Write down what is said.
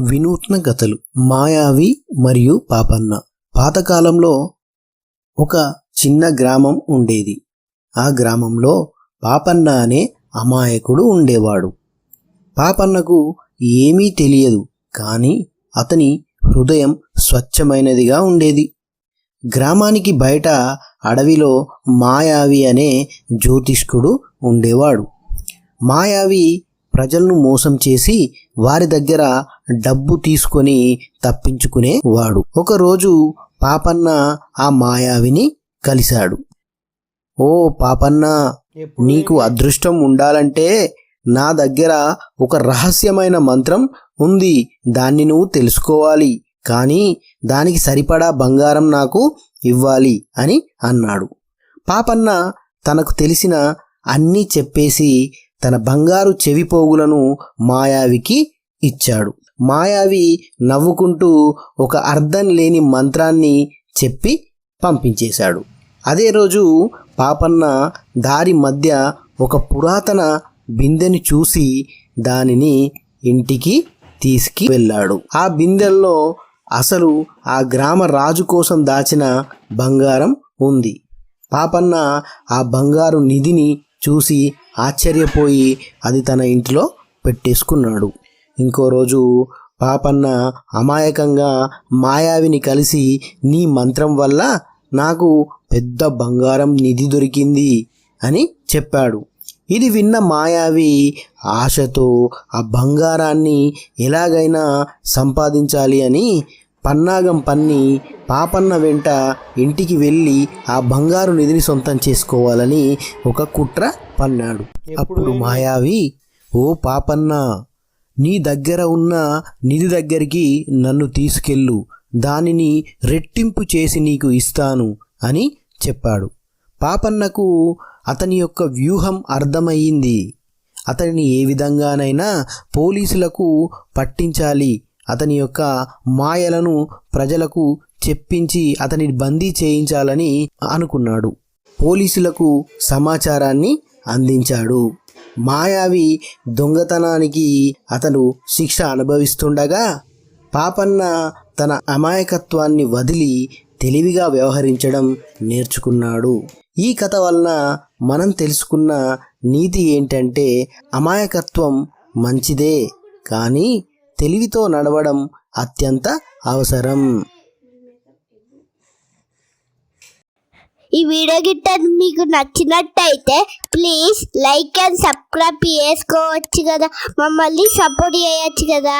వినూత్న గతలు మాయావి మరియు పాపన్న. పాతకాలంలో ఒక చిన్న గ్రామం ఉండేది. ఆ గ్రామంలో పాపన్న అనే అమాయకుడు ఉండేవాడు. పాపన్నకు ఏమీ తెలియదు కానీ అతని హృదయం స్వచ్ఛమైనదిగా ఉండేది. గ్రామానికి బయట అడవిలో మాయావి అనే జ్యోతిష్కుడు ఉండేవాడు. మాయావి ప్రజలను మోసం చేసి వారి దగ్గర డబ్బు తీసుకొని తప్పించుకునేవాడు ఒకరోజు పాపన్న ఆ మాయావిని కలిశాడు. ఓ పాపన్న నీకు అదృష్టం ఉండాలంటే నా దగ్గర ఒక రహస్యమైన మంత్రం ఉంది. దాన్ని నువ్వు తెలుసుకోవాలి. కానీ దానికి సరిపడా బంగారం నాకు ఇవ్వాలి అని అన్నాడు. పాపన్న తనకు తెలిసిన అన్నీ చెప్పేసి తన బంగారు చెవిపోగులను మాయావికి ఇచ్చాడు. మాయావి నవ్వుకుంటూ ఒక అర్థం లేని మంత్రాన్ని చెప్పి పంపించేశాడు. అదే రోజు పాపన్న దారి మధ్య ఒక పురాతన బిందెని చూసి దానిని ఇంటికి తీసుకు వెళ్ళాడు. ఆ బిందెల్లో అసలు ఆ గ్రామ రాజు కోసం దాచిన బంగారం ఉంది. పాపన్న ఆ బంగారు నిధిని చూసి ఆశ్చర్యపోయి అది తన ఇంటిలో పెట్టేసుకున్నాడు. ఇంకో రోజు పాపన్న అమాయకంగా మాయావిని కలిసి నీ మంత్రం వల్ల నాకు పెద్ద బంగారం నిధి దొరికింది అని చెప్పాడు. ఇది విన్న మాయావి ఆశతో ఆ బంగారాన్ని ఎలాగైనా సంపాదించాలి అని పన్నాగం పన్ని పాపన్న వెంట ఇంటికి వెళ్ళి ఆ బంగారు నిధిని సొంతం చేసుకోవాలని ఒక కుట్ర పన్నాడు. అప్పుడు మాయావి ఓ పాపన్న నీ దగ్గర ఉన్న నిధి దగ్గరికి నన్ను తీసుకెళ్ళు. దానిని రెట్టింపు చేసి నీకు ఇస్తాను అని చెప్పాడు. పాపన్నకు అతని యొక్క వ్యూహం అర్థమయ్యింది. అతనిని ఏ విధంగానైనా పోలీసులకు పట్టించాలి. అతని యొక్క మాయలను ప్రజలకు చెప్పించి అతని బందీ చేయించాలని అనుకున్నాడు. పోలీసులకు సమాచారాన్ని అందించాడు. మాయావి దొంగతనానికి అతను శిక్ష అనుభవిస్తుండగా పాపన్న తన అమాయకత్వాన్ని వదిలి తెలివిగా వ్యవహరించడం నేర్చుకున్నాడు. ఈ కథ వలన మనం తెలుసుకున్న నీతి ఏంటంటే అమాయకత్వం మంచిదే కానీ తెలివితో నడవడం అత్యంత అవసరం. ఈ వీడియో గిట్ట మీకు నచ్చినట్టయితే ప్లీజ్ లైక్ అండ్ సబ్స్క్రైబ్ చేసుకోవచ్చు కదా. మమ్మల్ని సపోర్ట్ చేయొచ్చు కదా.